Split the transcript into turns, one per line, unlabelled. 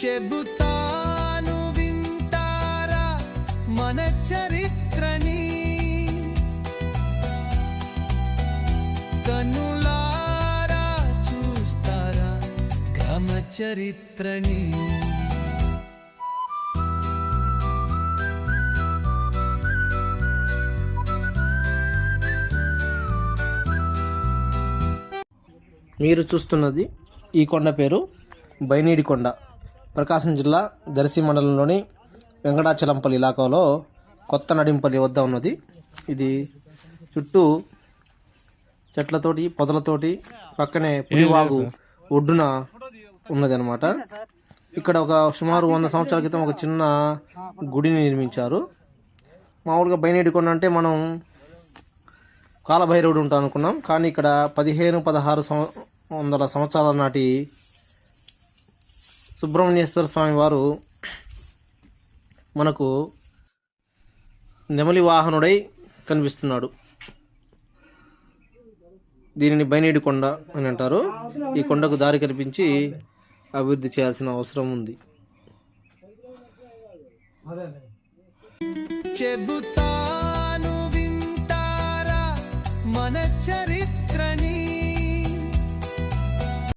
చెబుతాను వింటారా మన చరిత్రని? కనులారా చూస్తారా గ్రామ చరిత్రని?
మీరు చూస్తున్నది ఈ కొండ పేరు బైనీడి కొండ ప్రకాశం జిల్లా దర్శి మండలంలోని వెంకటాచలంపల్లి ఇలాకాలో కొత్త నడింపల్లి వద్ద ఉన్నది. ఇది చుట్టూ చెట్లతోటి పొదలతోటి పక్కనే పులివాగు ఒడ్డున ఉన్నది అనమాట ఇక్కడ ఒక సుమారు వంద సంవత్సరాల క్రితం ఒక చిన్న గుడిని నిర్మించారు. మామూలుగా బైనేడి కొండ అంటే మనం కాలభైరవుడు ఉంటాను అనుకున్నాం. కానీ ఇక్కడ పదిహేను పదహారు సంవ వందల సంవత్సరాల నాటి సుబ్రహ్మణ్యేశ్వర స్వామి వారు మనకు నెమలి వాహనుడై కనిపిస్తున్నాడు. దీనిని బైనేడి కొండ అని అంటారు. ఈ కొండకు దారి కల్పించి అభివృద్ధి చేయాల్సిన అవసరం ఉంది.
చెబుతాను వింటారా మన చరిత్రని?